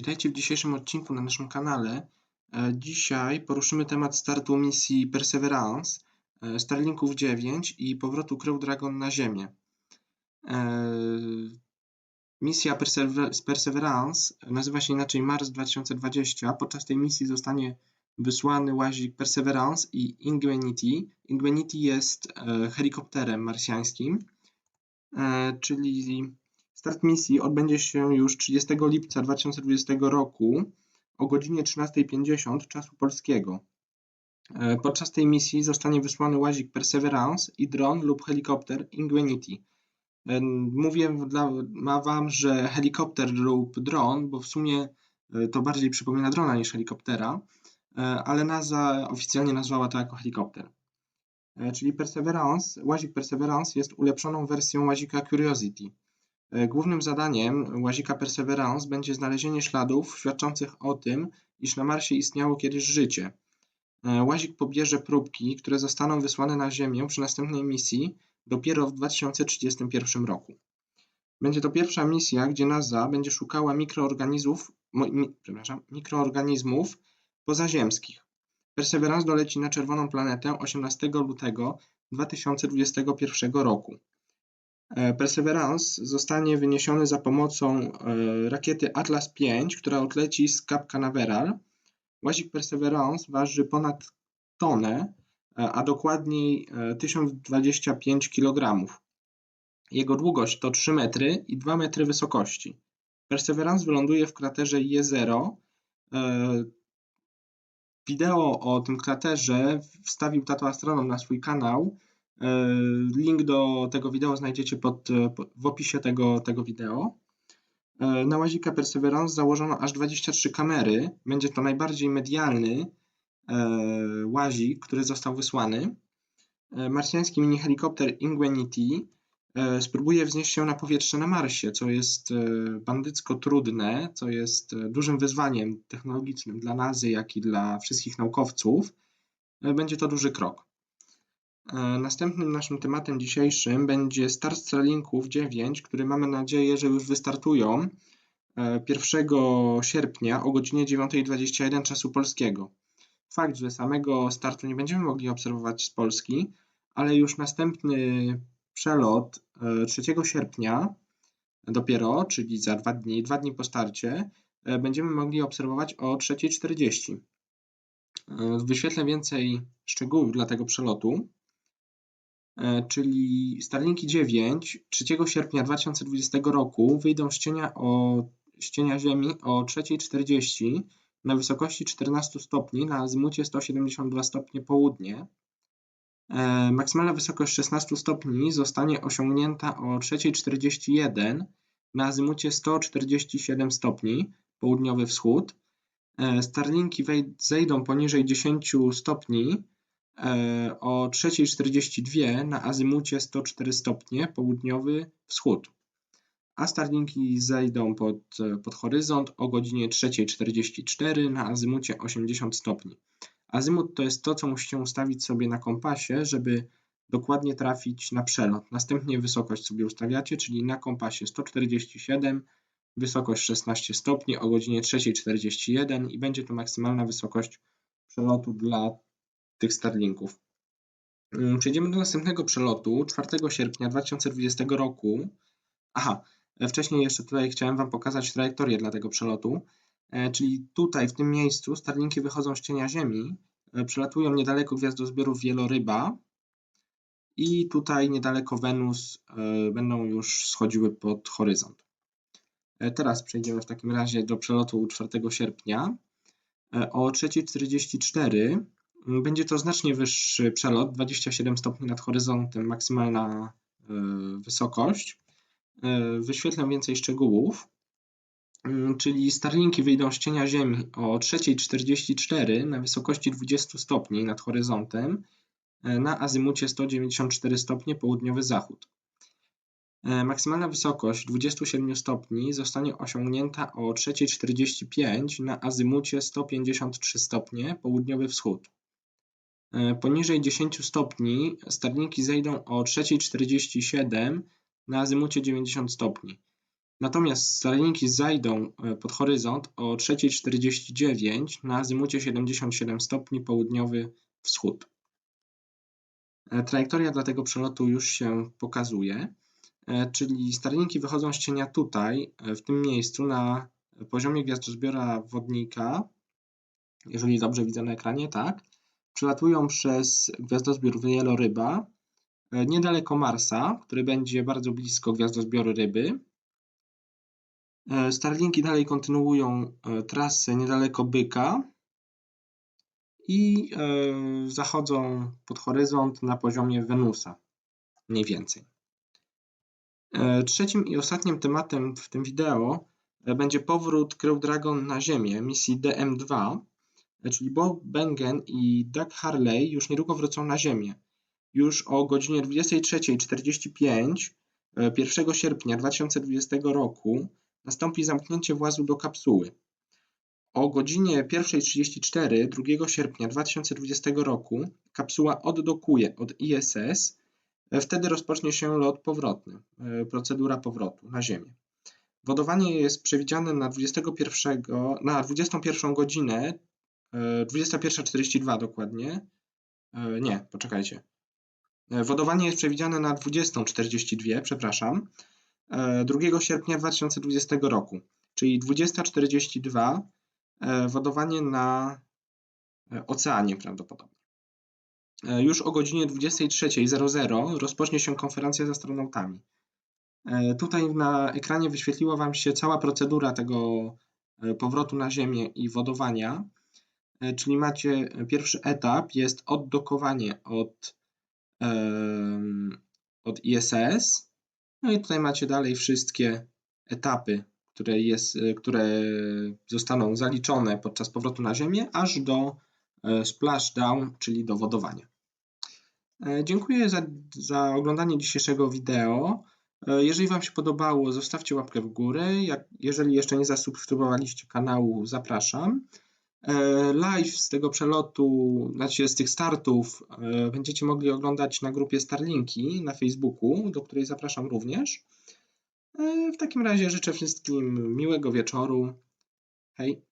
Witajcie w dzisiejszym odcinku na naszym kanale. E, Dzisiaj poruszymy temat startu misji Perseverance, e, Starlinków 9 i powrotu Crew Dragon na Ziemię. E, Misja Persever- Perseverance nazywa się inaczej Mars 2020. Podczas tej misji zostanie wysłany łazik Perseverance i Ingenuity. Ingenuity jest helikopterem marsjańskim, czyli Start misji odbędzie się już 30 lipca 2020 roku o godzinie 13.50 czasu polskiego. E, Podczas tej misji zostanie wysłany łazik Perseverance i dron lub helikopter Ingenuity. E, Mówię dla ma Wam, że helikopter lub dron, bo w sumie e, to bardziej przypomina drona niż helikoptera, ale NASA oficjalnie nazwała to jako helikopter. Czyli Perseverance, łazik Perseverance jest ulepszoną wersją łazika Curiosity. E, Głównym zadaniem łazika Perseverance będzie znalezienie śladów świadczących o tym, iż na Marsie istniało kiedyś życie. E, Łazik pobierze próbki, które zostaną wysłane na Ziemię przy następnej misji dopiero w 2031 roku. Będzie to pierwsza misja, gdzie NASA będzie szukała mikroorganizmów, mi, mikroorganizmów pozaziemskich. Perseverance doleci na czerwoną planetę 18 lutego 2021 roku. E, Perseverance zostanie wyniesiony za pomocą e, rakiety Atlas V, która odleci z Cap Canaveral. Łazik Perseverance waży ponad tonę, e, a dokładniej e, 1025 kg. Jego długość to 3 metry i 2 metry wysokości. Perseverance wyląduje w kraterze Je0. E, Wideo o tym kraterze wstawił tato astronom na swój kanał. E, Link do tego wideo znajdziecie pod, e, w opisie tego, tego wideo. E, Na łazika Perseverance założono aż 23 kamery. Będzie to najbardziej medialny łazik, który został wysłany. Marsjański mini helikopter Ingenuity spróbuje wznieść się na powietrze na Marsie, co jest bandycko trudne, co jest dużym wyzwaniem technologicznym dla NASA, jak i dla wszystkich naukowców. Będzie to duży krok. E, Następnym naszym tematem dzisiejszym będzie start Starlinków 9, który mamy nadzieję, że już wystartują e, 1 sierpnia o godzinie 9.21 czasu polskiego. Fakt, że samego startu nie będziemy mogli obserwować z Polski, ale już następny przelot e, 3 sierpnia dopiero, czyli za dwa dni, dwa dni po starcie, e, będziemy mogli obserwować o 3.40. E, Wyświetlę więcej szczegółów dla tego przelotu. E, czyli Starlinki 9 3 sierpnia 2020 roku wyjdą z cienia, o, z cienia Ziemi o 3.40 na wysokości 14 stopni na azymucie 172 stopnie południe. E, Maksymalna wysokość 16 stopni zostanie osiągnięta o 3.41 na azymucie 147 stopni południowy wschód. E, Starlinki zejdą poniżej 10 stopni o 3.42 na azymucie 104 stopnie południowy wschód, a Starlinki zejdą pod, e, pod horyzont o godzinie 3.44 na azymucie 80 stopni. Azymut to jest to, co musicie ustawić sobie na kompasie, żeby dokładnie trafić na przelot. Następnie wysokość sobie ustawiacie, czyli na kompasie 147, wysokość 16 stopni o godzinie 3.41 i będzie to maksymalna wysokość przelotu dla tych Starlinków. Ym, Przejdziemy do następnego przelotu 4 sierpnia 2020 roku. Aha, e, wcześniej jeszcze tutaj chciałem Wam pokazać trajektorię dla tego przelotu. E, Czyli tutaj, w tym miejscu, Starlinki wychodzą z cienia Ziemi, e, przelatują niedaleko gwiazdozbioru Wieloryba i tutaj niedaleko Wenus będą już schodziły pod horyzont. Teraz przejdziemy w takim razie do przelotu 4 sierpnia. O 3.44 m, będzie to znacznie wyższy przelot, 27 stopni nad horyzontem, maksymalna e, wysokość. E, Wyświetlę więcej szczegółów. Mm, Czyli Starlinki wyjdą z cienia Ziemi o 3.44 na wysokości 20 stopni nad horyzontem e, na azymucie 194 stopnie południowy zachód. Maksymalna wysokość 27 stopni zostanie osiągnięta o 3.45 na azymucie 153 stopnie południowy wschód. E, Poniżej 10 stopni Starlinki zejdą o 3.47 na azymucie 90 stopni. Natomiast Starlinki zajdą e, pod horyzont o 3.49 na azymucie 77 stopni południowy wschód. E, trajektoria dla tego przelotu już się pokazuje, czyli Starlinki wychodzą z cienia tutaj, w tym miejscu, na poziomie gwiazdozbiora wodnika, jeżeli dobrze widzę na ekranie, tak, przelatują przez gwiazdozbiór Wieloryba, niedaleko Marsa, który będzie bardzo blisko gwiazdozbioru Ryby, E, Starlinki dalej kontynuują e, trasę niedaleko Byka i e, zachodzą pod horyzont na poziomie Wenusa, mniej więcej. Trzecim i ostatnim tematem w tym wideo będzie powrót Crew Dragon na Ziemię misji DM2, czyli Bob Bengen i Doug Harley już niedługo wrócą na Ziemię. Już o godzinie 23.45 1 sierpnia 2020 roku nastąpi zamknięcie włazu do kapsuły. O godzinie 1.34 2 sierpnia 2020 roku kapsuła oddokuje od ISS. Wtedy rozpocznie się lot powrotny, e, procedura powrotu na Ziemię. Wodowanie jest przewidziane na 21, na 21 godzinę, 21.42 e, dokładnie. E, nie, poczekajcie. Wodowanie jest przewidziane na 20.42, przepraszam. 2 sierpnia 2020 roku, czyli 20.42 e, wodowanie na e, oceanie prawdopodobnie. E, już o godzinie 23.00 rozpocznie się konferencja z astronautami. Tutaj na ekranie wyświetliła Wam się cała procedura tego powrotu na Ziemię i wodowania, czyli macie pierwszy etap, jest oddokowanie od, od ISS, no i tutaj macie dalej wszystkie etapy, które, jest, e, które zostaną zaliczone podczas powrotu na Ziemię, aż do e, splashdown, czyli do wodowania. E, dziękuję za, za oglądanie dzisiejszego wideo. Jeżeli Wam się podobało, zostawcie łapkę w górę. Jak, jeżeli jeszcze nie zasubskrybowaliście kanału, zapraszam. E, live z tego przelotu, znaczy z tych startów, e, będziecie mogli oglądać na grupie Starlinki na Facebooku, do której zapraszam również. E, w takim razie życzę wszystkim miłego wieczoru. Hej!